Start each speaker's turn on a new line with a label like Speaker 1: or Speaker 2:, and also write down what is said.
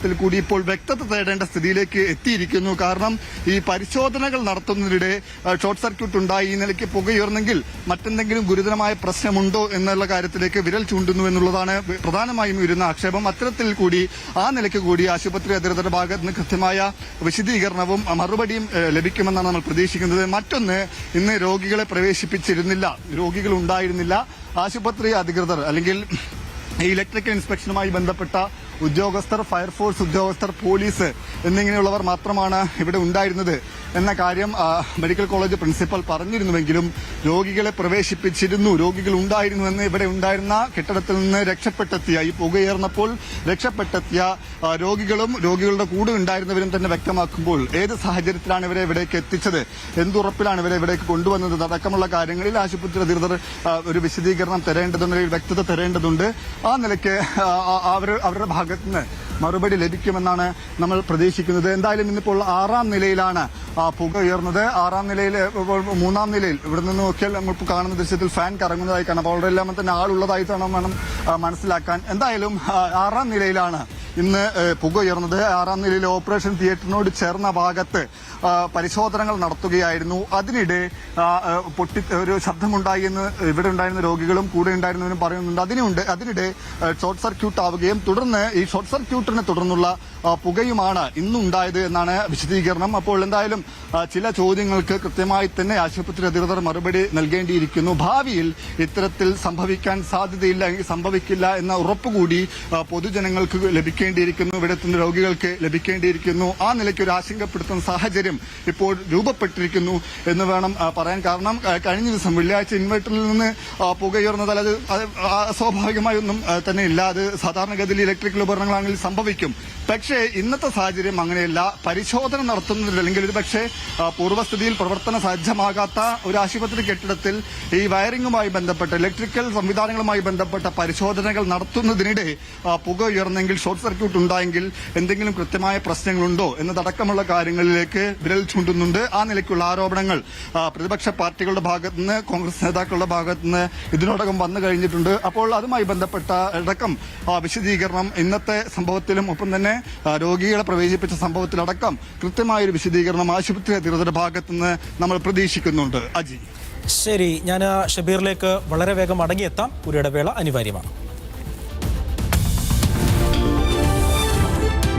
Speaker 1: ത്തിൽ കൂടി ഇപ്പോൾ വ്യക്തത തേടേണ്ട സ്ഥിതിയിലേക്ക് എത്തിയിരിക്കുന്നു. കാരണം ഈ പരിശോധനകൾ നടത്തുന്നതിനിടെ ഷോർട്ട് സർക്യൂട്ട് ഉണ്ടായി ഈ നിലയ്ക്ക് പുകയുയർന്നെങ്കിൽ മറ്റെന്തെങ്കിലും ഗുരുതരമായ പ്രശ്നമുണ്ടോ എന്നുള്ള കാര്യത്തിലേക്ക് വിരൽ ചൂണ്ടുന്നു എന്നുള്ളതാണ് പ്രധാനമായും ഉയരുന്ന ആക്ഷേപം. അത്തരത്തിൽ കൂടി ആ നിലയ്ക്ക് കൂടി ആശുപത്രി അധികൃതരുടെ ഭാഗത്ത് നിന്ന് കൃത്യമായ വിശദീകരണവും മറുപടിയും ലഭിക്കുമെന്നാണ് നമ്മൾ പ്രതീക്ഷിക്കുന്നത്. മറ്റൊന്ന് ഇന്ന് രോഗികളെ പ്രവേശിപ്പിച്ചിരുന്നില്ല. രോഗികൾ ഉണ്ടായിരുന്നില്ല ആശുപത്രി അധികൃതർ അല്ലെങ്കിൽ ഇലക്ട്രിക്കൽ ഇൻസ്പെക്ഷനുമായി ബന്ധപ്പെട്ട ഉദ്യോഗസ്ഥർ ഫയർഫോഴ്സ് ഉദ്യോഗസ്ഥർ പോലീസ് എന്നിങ്ങനെയുള്ളവർ മാത്രമാണ് ഇവിടെ ഉണ്ടായിരുന്നത്. എന്ന കാര്യം മെഡിക്കൽ കോളേജ് പ്രിൻസിപ്പൽ പറഞ്ഞിരുന്നുവെങ്കിലും രോഗികളെ പ്രവേശിപ്പിച്ചിരുന്നു. രോഗികൾ ഉണ്ടായിരുന്നുവെന്ന് ഇവിടെ ഉണ്ടായിരുന്ന കെട്ടിടത്തിൽ നിന്ന് രക്ഷപ്പെട്ടെത്തിയ ഈ പുകയേർന്നപ്പോൾ രക്ഷപ്പെട്ടെത്തിയ രോഗികളും രോഗികളുടെ കൂടെ ഉണ്ടായിരുന്നവരും തന്നെ വ്യക്തമാക്കുമ്പോൾ ഏത് സാഹചര്യത്തിലാണ് ഇവരെ ഇവിടേക്ക് എത്തിച്ചത്? എന്തുറപ്പിലാണ് ഇവരെ ഇവിടേക്ക് കൊണ്ടുവന്നത്? അടക്കമുള്ള കാര്യങ്ങളിൽ ആശുപത്രി അധികൃതർ ഒരു വിശദീകരണം തരേണ്ടതുണ്ട് വ്യക്തത തരേണ്ടതുണ്ട്. ആ നിലയ്ക്ക് അവർ അവരുടെ ഭാഗത്ത് നിന്ന് മറുപടി ലഭിക്കുമെന്നാണ് നമ്മൾ പ്രതീക്ഷിക്കുന്നത്. എന്തായാലും ഇന്നിപ്പോൾ ആറാം നിലയിലാണ് പുക ഉയർന്നത്. ആറാം നിലയിൽ മൂന്നാം നിലയിൽ ഇവിടെ നിന്ന് നോക്കിയാൽ നമ്മൾ കാണുന്ന ദൃശ്യത്തിൽ ഫാൻ കറങ്ങുന്നതായി കാണാം. അപ്പോൾ അവിടെ എല്ലാം തന്നെ ആളുള്ളതായിട്ടാണ് വേണം മനസ്സിലാക്കാൻ. എന്തായാലും ആറാം നിലയിലാണ് ഇന്ന് പുക ഉയർന്നത് ആറാം നിലയിലെ ഓപ്പറേഷൻ തിയേറ്ററിനോട് ചേർന്ന ഭാഗത്ത് പരിശോധനകൾ നടത്തുകയായിരുന്നു. അതിനിടെ പൊട്ടി ഒരു ശബ്ദമുണ്ടായി എന്ന് ഇവിടെ ഉണ്ടായിരുന്ന രോഗികളും കൂടെ ഉണ്ടായിരുന്നവരും പറയുന്നുണ്ട്. അതിനുണ്ട് അതിനിടെ ഷോർട്ട് സർക്യൂട്ട് ആവുകയും തുടർന്ന് ഈ ഷോർട്ട് സർക്യൂട്ടിനെ തുടർന്നുള്ള പുകയുമാണ് ഇന്നുണ്ടായത് എന്നാണ് വിശദീകരണം. അപ്പോൾ എന്തായാലും ചില ചോദ്യങ്ങൾക്ക് കൃത്യമായി തന്നെ ആശുപത്രി അധികൃതർ മറുപടി നൽകേണ്ടിയിരിക്കുന്നു. ഭാവിയിൽ ഇത്തരത്തിൽ സംഭവിക്കാൻ സാധ്യതയില്ല സംഭവിക്കില്ല എന്ന ഉറപ്പുകൂടി പൊതുജനങ്ങൾക്ക് പൊതുജനങ്ങൾക്ക് ലഭിക്കേണ്ടിയിരിക്കുന്നു ഇവിടെ എത്തുന്ന രോഗികൾക്ക് ലഭിക്കേണ്ടിയിരിക്കുന്നു. ആ നിലയ്ക്ക് ഒരു ആശങ്കപ്പെടുത്തുന്ന സാഹചര്യം ഇപ്പോൾ രൂപപ്പെട്ടിരിക്കുന്നു എന്ന് വേണം പറയാൻ കാരണം കഴിഞ്ഞ ദിവസം വെള്ളിയാഴ്ച ഇൻവെർട്ടറിൽ നിന്ന് ആ, പുകയുയർന്നത് അത് അസ്വാഭാവികമായൊന്നും തന്നെ ഇല്ല അത് സാധാരണഗതിയിൽ ഇലക്ട്രിക്കൽ ഉപകരണങ്ങളാണെങ്കിൽ സംഭവിക്കും. പക്ഷേ ഇന്നത്തെ സാഹചര്യം അങ്ങനെയല്ല. പരിശോധന നടത്തുന്നതിൽ അല്ലെങ്കിൽ ഒരു പക്ഷേ പൂർവസ്ഥിതിയിൽ പ്രവർത്തന സജ്ജമാകാത്ത ഒരു ആശുപത്രി കെട്ടിടത്തിൽ ഈ വയറിംഗുമായി ബന്ധപ്പെട്ട ഇലക്ട്രിക്കൽ സംവിധാനങ്ങളുമായി ബന്ധപ്പെട്ട പരിശോധനകൾ നടത്തുന്നതിനിടെ പുക ഉയർന്നെങ്കിൽ ഷോർട്ട് സർക്യൂട്ട് ഉണ്ടായെങ്കിൽ എന്തെങ്കിലും കൃത്യമായ പ്രശ്നങ്ങളുണ്ടോ എന്നതടക്കമുള്ള കാര്യങ്ങളിലേക്ക് വിരൽ ചൂണ്ടുന്നുണ്ട്. ആ നിലയ്ക്കുള്ള ആരോപണങ്ങൾ പ്രതിപക്ഷ പാർട്ടികളുടെ ഭാഗത്ത് നിന്ന് കോൺഗ്രസ് നേതാക്കളുടെ ഭാഗത്ത് നിന്ന് ഇതിനോടകം വന്നു കഴിഞ്ഞിട്ടുണ്ട്. അപ്പോൾ അതുമായി ബന്ധപ്പെട്ട അടക്കം വിശദീകരണം ഇന്നത്തെ സംഭവത്തിലും ഒപ്പം തന്നെ രോഗികളെ പ്രവേശിപ്പിച്ച സംഭവത്തിലടക്കം കൃത്യമായൊരു വിശദീകരണം ആശുപത്രി അധികൃതരുടെ ഭാഗത്ത് നിന്ന് നമ്മൾ പ്രതീക്ഷിക്കുന്നുണ്ട്. അജി.
Speaker 2: ശരി ഞാൻ ഷബീറിലേക്ക് വളരെ വേഗം മടങ്ങിയെത്താം. ഒരു ഇടവേള അനിവാര്യമാണ്.